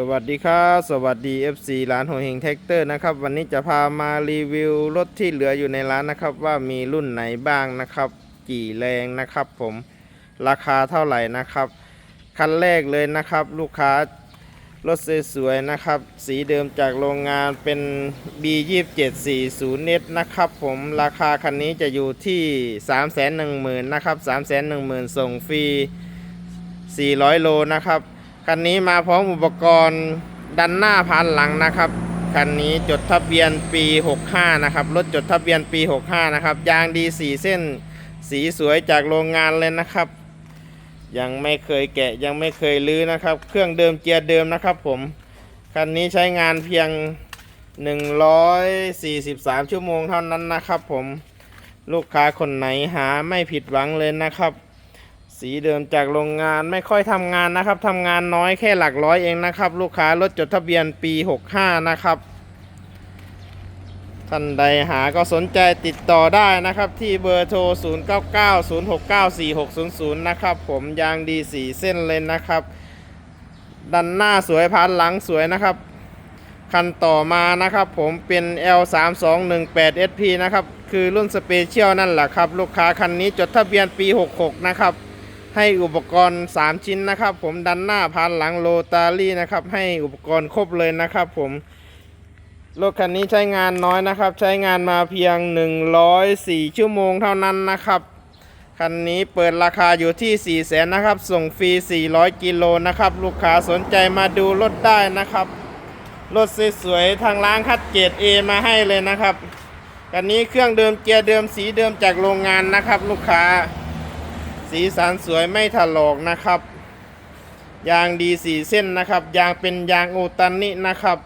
สวัสดีครับสวัสดี FC ร้านโฮเฮงแท็กเตอร์นะครับ วันนี้จะพามารีวิวรถที่เหลืออยู่ในร้านนะครับ ว่ามีรุ่นไหนบ้างนะครับ กี่แรงนะครับ ผมราคาเท่าไหร่นะครับ คันแรกเลยนะครับ ลูกค้ารถสวยๆนะครับ สีเดิมจากโรงงานเป็น B2740 n นะครับ ผมราคาคันนี้จะอยู่ที่ 310,000นะครับ310,000ส่งฟรี400 โลนะครับ คันนี้มาพร้อมอุปกรณ์ดันหน้าพันหลังนะครับ คันนี้จดทะเบียนปี 65 นะครับ รถจดทะเบียนปี 65 นะครับ ยางดี 4 เส้น สีสวยจากโรงงานเลยนะครับ ยังไม่เคยแกะยังไม่เคยลื้อนะครับ เครื่องเดิมเกียร์เดิมนะครับผม คันนี้ใช้งานเพียง 143 ชั่วโมงเท่านั้นนะครับผม ลูกค้าคนไหนหาไม่ผิดหวังเลยนะครับ สีเดิมจากโรงงานไม่ค่อยทำงานนะครับทำงานน้อยแค่หลักร้อยเองนะครับ ลูกค้ารถจดทะเบียนปี 65 นะครับท่านใดหาก็สนใจติดต่อได้นะครับ ที่เบอร์โทร 0990694600 นะครับผมยางดีสีเส้นเลยนะครับ ดันหน้าสวยพันหลังสวยนะครับ คันต่อมานะครับผมเป็น L3218SP นะครับ คือรุ่นสเปเชียลนั่นแหละครับ ลูกค้าคันนี้จดทะเบียนปี 66 นะครับ ให้อุปกรณ์ 3 ชิ้นนะครับ ผมดันหน้าพันหลังโลตารี่นะครับ ให้อุปกรณ์ครบเลยนะครับ ผมรถคันนี้ใช้งานน้อยนะครับ ใช้งานมาเพียง 104 ชั่วโมงเท่านั้นนะครับคันนี้เปิดราคาอยู่ที่ 4 0 0 0 0นนะครับ ส่งฟรี 400 กิโลนะครับ ลูกค้าสนใจมาดูรถได้นะครับ รถสวยๆ ทางร้านคัดเกรด A มาให้เลยนะครับ คันนี้เครื่องเดิมเกียร์เดิมสีเดิมจากโรงงานนะครับ ลูกค้า สีสันสวยไม่ถลอกนะครับ ยางดีสีเส้นนะครับ ยางเป็นยางโอตันนินะครับ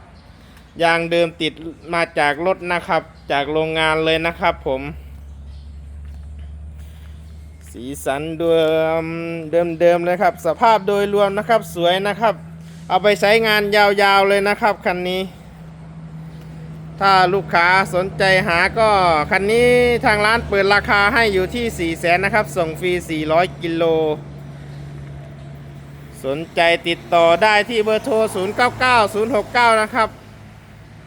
ยางเดิมติดมาจากรถนะครับ จากโรงงานเลยนะครับผม สีสันเดิมเดิมเดิมๆเลยครับ สภาพโดยรวมนะครับสวยนะครับ เอาไปใช้งานยาวๆเลยนะครับคันนี้ ถ้าลูกค้าสนใจหาก็ คันนี้ทางร้านเปิดราคาให้อยู่ที่ 4 0 0แสนนะครับ ส่งฟรี 400 กิโล สนใจติดต่อได้ที่เบอร์โทร 099069 นะครับ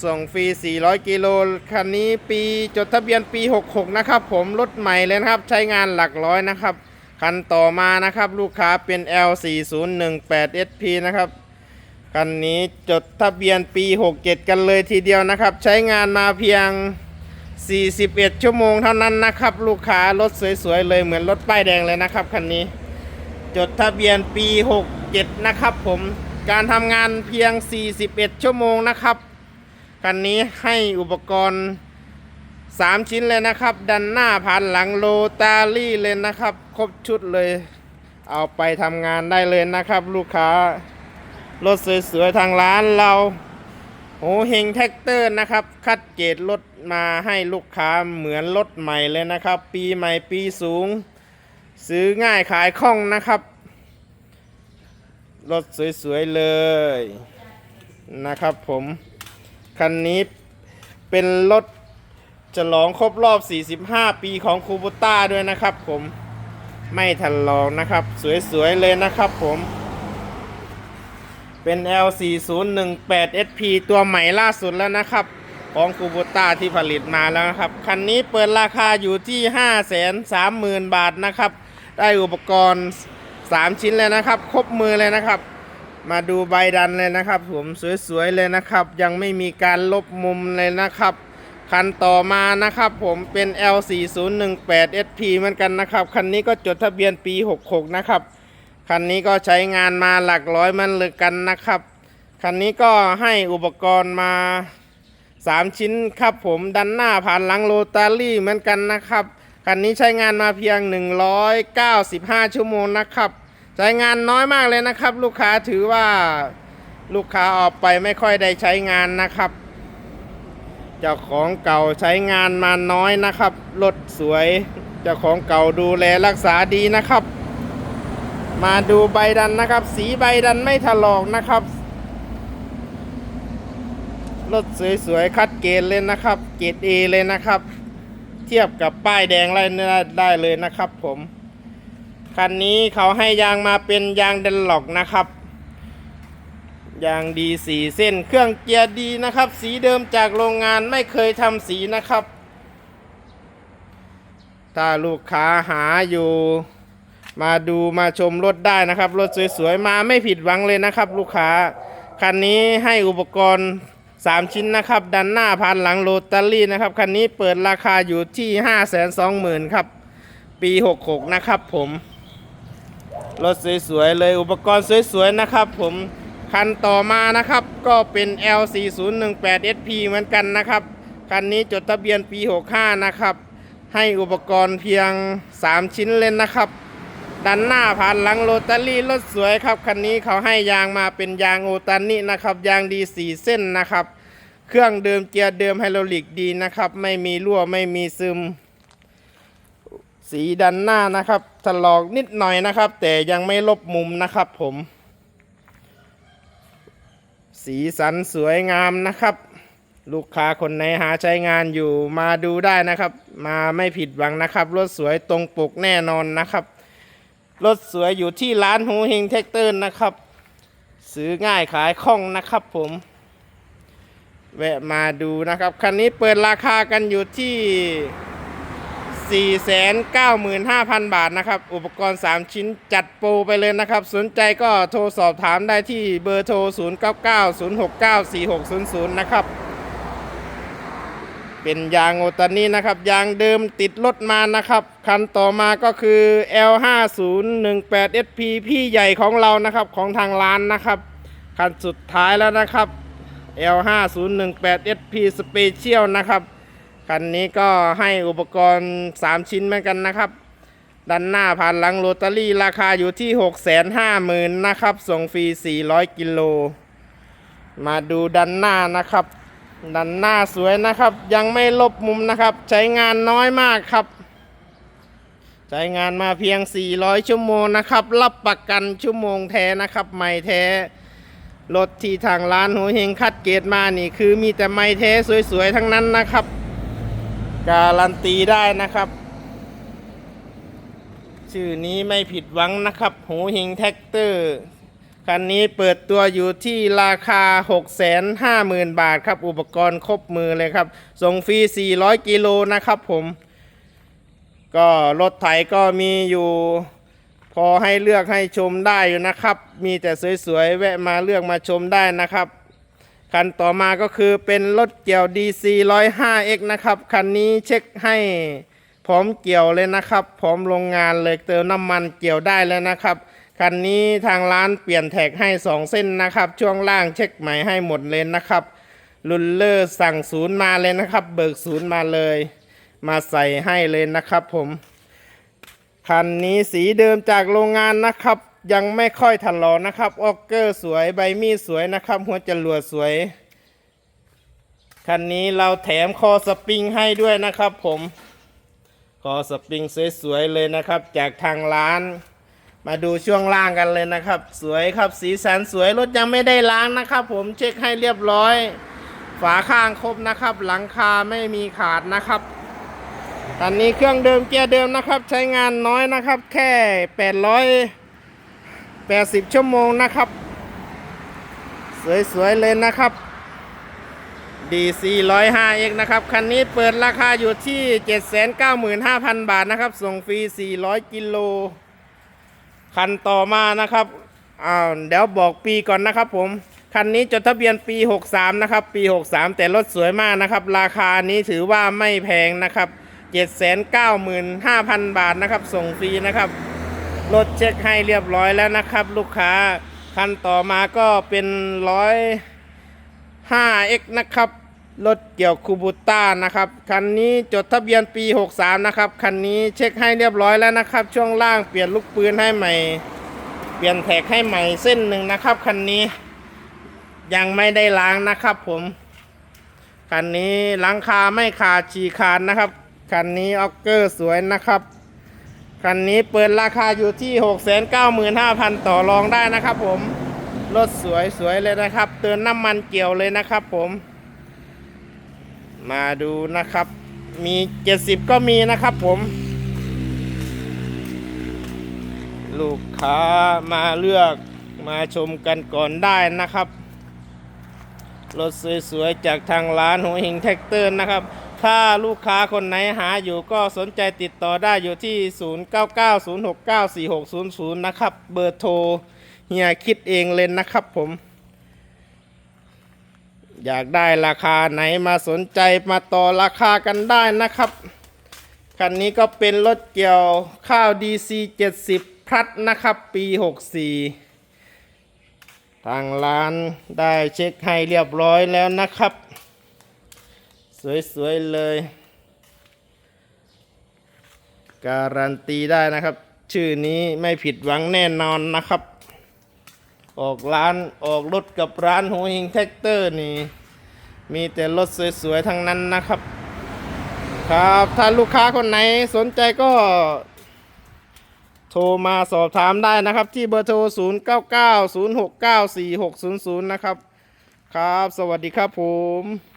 ส่งฟรี 400 กิโล คันนี้ปีจดทะเบียนปี 66 นะครับ ผมรถใหม่เลยนะครับ ใช้งานหลักร้อยนะครับ คันต่อมานะครับ ลูกค้าเป็น L4018SP นะครับ คันนี้จดทะเบียนปี 67 กันเลยทีเดียวนะครับ ใช้งานมาเพียง 41 ชั่วโมงเท่านั้นนะครับ ลูกค้ารถสวยๆเลยเหมือนรถป้ายแดงเลยนะครับคันนี้ จดทะเบียนปี 67 นะครับผมการทำงานเพียง 41 ชั่วโมงนะครับคันนี้ให้อุปกรณ์ 3 ชิ้นเลยนะครับ ดันหน้าผ่านหลังโลตารี่เลยนะครับ ครบชุดเลย เอาไปทำงานได้เลยนะครับ ลูกค้า รถสวยๆทางร้านเราโหเฮงแท็กเตอร์นะครับ คัดเกรดรถมาให้ลูกค้าเหมือนรถใหม่เลยนะครับ ปีใหม่ปีสูง ซื้อง่ายขายคล่องนะครับ รถสวยๆเลยนะครับผม คันนี้เป็นรถฉลองครบรอบ 45 ปีของคูบูต้าด้วยนะครับผมไม่ทันลองนะครับ สวยๆเลยนะครับผม เป็น L4018SP ตัวใหม่ล่าสุดแล้วนะครับ ของคูบูต้าที่ผลิตมาแล้วนะครับ คันนี้เปิดราคาอยู่ที่ 530,000 บาทนะครับ ได้อุปกรณ์ 3 ชิ้นเลยนะครับ ครบมือเลยนะครับ มาดูใบดันเลยนะครับ ผมสวยๆเลยนะครับ ยังไม่มีการลบมุมเลยนะครับคันต่อมานะครับผมเป็น L4018SP เหมือนกันนะครับ คันนี้ก็จดทะเบียนปี 66 นะครับ คันนี้ก็ใช้งานมาหลักร้อยมันเลยกันนะครับ คันนี้ก็ให้อุปกรณ์มา 3 ชิ้นครับผมดันหน้าผ่านหลังโรตารี่เหมือนกันนะครับ คันนี้ใช้งานมาเพียง 195 ชั่วโมงนะครับ ใช้งานน้อยมากเลยนะครับ ลูกค้าถือว่าลูกค้าออกไปไม่ค่อยได้ใช้งานนะครับ เจ้าของเก่าใช้งานมาน้อยนะครับ รถสวย เจ้าของเก่าดูแลรักษาดีนะครับ มาดูใบดันนะครับ สีใบดันไม่ถลอกนะครับ รถสวยๆ คัดเกรดเลยนะครับ เกรดเอเลยนะครับ เทียบกับป้ายแดงอะไรได้เลยนะครับ ผม คันนี้เขาให้ยางมาเป็นยางเดนล็อกนะครับ ยางดีสีเส้น เครื่องเกียร์ดีนะครับ สีเดิมจากโรงงานไม่เคยทำสีนะครับ ถ้าลูกค้าหาอยู่ มาดูมาชมรถได้นะครับ รถสวยๆ มาไม่ผิดหวังเลยนะครับ ลูกค้า คันนี้ให้อุปกรณ์ 3 ชิ้นนะครับ ดันหน้าพันหลังโรตารี่นะครับ คันนี้เปิดราคาอยู่ที่ 5 2 0 0 0 0 ครับ ปี 66 นะครับผม รถสวยๆ เลยอุปกรณ์สวยๆ นะครับผม คันต่อมานะครับก็เป็น L4018SP เหมือนกันนะครับ คันนี้จดทะเบียนปี 65 นะครับ ให้อุปกรณ์เพียง 3 ชิ้นเลยนะครับ ดันหน้าผ่านหลังโรตารี่รถสวยครับคันนี้เขาให้ยางมาเป็นยางโอตานินะครับยางดี4เส้นนะครับ เครื่องเดิมเกียร์เดิมไฮดรอลิกดีนะครับ ไม่มีรั่วไม่มีซึม สีดันหน้านะครับถลอกนิดหน่อยนะครับ แต่ยังไม่ลบมุมนะครับผม สีสันสวยงามนะครับ ลูกค้าคนไหนหาใช้งานอยู่มาดูได้นะครับ มาไม่ผิดหวังนะครับรถสวยตรงปกแน่นอนนะครับ รถสวยอยู่ที่ร้านหูเฮงเทคเตอร์นะครับ ซื้อง่ายขายคล่องนะครับผม แวะมาดูนะครับ คันนี้เปิดราคากันอยู่ที่ 495,000 บาทนะครับ อุปกรณ์ 3 ชิ้นจัดโปรไปเลยนะครับ สนใจก็โทรสอบถามได้ที่เบอร์โทร 0990694600 นะครับ เป็นยางโอตานี่นะครับ ยางเดิมติดรถมานะครับ คันต่อมาก็คือ L5018SP พี่ใหญ่ของเรานะครับของทางร้านนะครับ คันสุดท้ายแล้วนะครับ L5018SP Special นะครับ คันนี้ก็ให้อุปกรณ์ 3 ชิ้นเหมือนกันนะครับ ด้านหน้าผ่านหลังโรตารี่ราคาอยู่ที่ 650,000นะครับ ส่งฟรี 400 กิโล มาดูด้านหน้านะครับ ด้านหน้าสวยนะครับ ยังไม่ลบมุมนะครับ ใช้งานน้อยมากครับ ใช้งานมาเพียง 400 ชั่วโมงนะครับ รับประกันชั่วโมงแท้นะครับ ไม่แท้รถที่ทางร้านหัวเฮงคัดเกรดมานี่ คือมีแต่ไม่แท้สวยๆ ทั้งนั้นนะครับ การันตีได้นะครับ ชื่อนี้ไม่ผิดหวังนะครับหูหิงแท็กเตอร์ คันนี้เปิดตัวอยู่ที่ราคา 650,000 บาทครับ อุปกรณ์ครบมือเลยครับ ส่งฟรี 400 กิโลนะครับผม ก็รถไถก็มีอยู่ พอให้เลือกให้ชมได้อยู่นะครับ มีแต่สวยๆ แวะมาเลือกมาชมได้นะครับ คันต่อมาก็คือเป็นรถเกี่ยว DC 105X นะครับ คันนี้เช็คให้พร้อมเกี่ยวเลยนะครับ พร้อมโรงงานเลยเติมน้ำมันเกี่ยวได้แล้วนะครับ คันนี้ทางร้านเปลี่ยนแท็กให้ 2 เส้นนะครับ ช่วงล่างเช็คใหม่ให้หมดเลยนะครับรุนเลอร์สั่งศูนย์มาเลยนะครับ เบิกศูนย์มาเลย มาใส่ให้เลยนะครับผม คันนี้สีเดิมจากโรงงานนะครับ ยังไม่ค่อยถลอกนะครับออกเกอร์สวยใบมีดสวยนะครับ หัวจรวดสวย คันนี้เราแถมคอสปริงให้ด้วยนะครับผม คอสปริงสวยๆเลยนะครับ จากทางร้าน มาดูช่วงล่างกันเลยนะครับ สวยครับสีสันสวยรถยังไม่ได้ล้างนะครับ ผมเช็คให้เรียบร้อย ฝาข้างครบนะครับ หลังคาไม่มีขาดนะครับอันนี้เครื่องเดิมเกียร์เดิมนะครับ ใช้งานน้อยนะครับ แค่ 880 ชั่วโมงนะครับ สวยๆเลยนะครับ DC 105X นะครับ คันนี้เปิดราคาอยู่ที่ 795,000 บาทนะครับ ส่งฟรี 400 กิโล คันต่อมานะครับอ้าวเดี๋ยวบอกปีก่อนนะครับผม คันนี้จดทะเบียนปี 63 นะครับ ปี 63 แต่รถสวยมากนะครับ ราคานี้ถือว่าไม่แพงนะครับ 795,000 บาทนะครับ ส่งฟรีนะครับ รถเช็คให้เรียบร้อยแล้วนะครับ ลูกค้า คันต่อมาก็เป็นร้อย 5x นะครับ รถเกี่ยวคูบูต้านะครับ คันนี้จดทะเบียนปี 63 นะครับ คันนี้เช็คให้เรียบร้อยแล้วนะครับ ช่วงล่างเปลี่ยนลูกปืนให้ใหม่ เปลี่ยนแท็กให้ใหม่เส้นหนึ่งนะครับ คันนี้ยังไม่ได้ล้างนะครับผม คันนี้หลังคาไม่ขาดฉีขาดนะครับ คันนี้ออกเกอร์สวยนะครับ คันนี้เปิดราคาอยู่ที่ 695,000 ต่อรองได้นะครับผม รถสวยสวยเลยนะครับ เตือนน้ำมันเกี่ยวเลยนะครับผม มาดูนะครับ มี 70 ก็มีนะครับผม ลูกค้ามาเลือกมาชมกันก่อนได้นะครับ รถสวยๆ จากทางร้านหัวหิงแท็กเตอร์นะครับ ถ้าลูกค้าคนไหนหาอยู่ก็สนใจติดต่อได้อยู่ที่ 0990694600 นะครับ เบอร์โทรเฮียคิดเองเลยนะครับผม อยากได้ราคาไหนมาสนใจมาต่อราคากันได้นะครับ คันนี้ก็เป็นรถเกี่ยวข้าว DC 70 พลัดนะครับ ปี 64 ทางร้านได้เช็คให้เรียบร้อยแล้วนะครับ สวย ๆ เลย การันตีได้นะครับ ชื่อนี้ไม่ผิดหวังแน่นอนนะครับ ออกร้านออกรถกับร้านหัวหิงแท็กเตอร์นี่ มีแต่รถสวยๆทั้งนั้นนะครับ ครับถ้าลูกค้าคนไหนสนใจก็ โทรมาสอบถามได้นะครับ ที่เบอร์โทร 0 9 9 0 6 9 4 6 0 0 นะครับ ครับ สวัสดีครับผม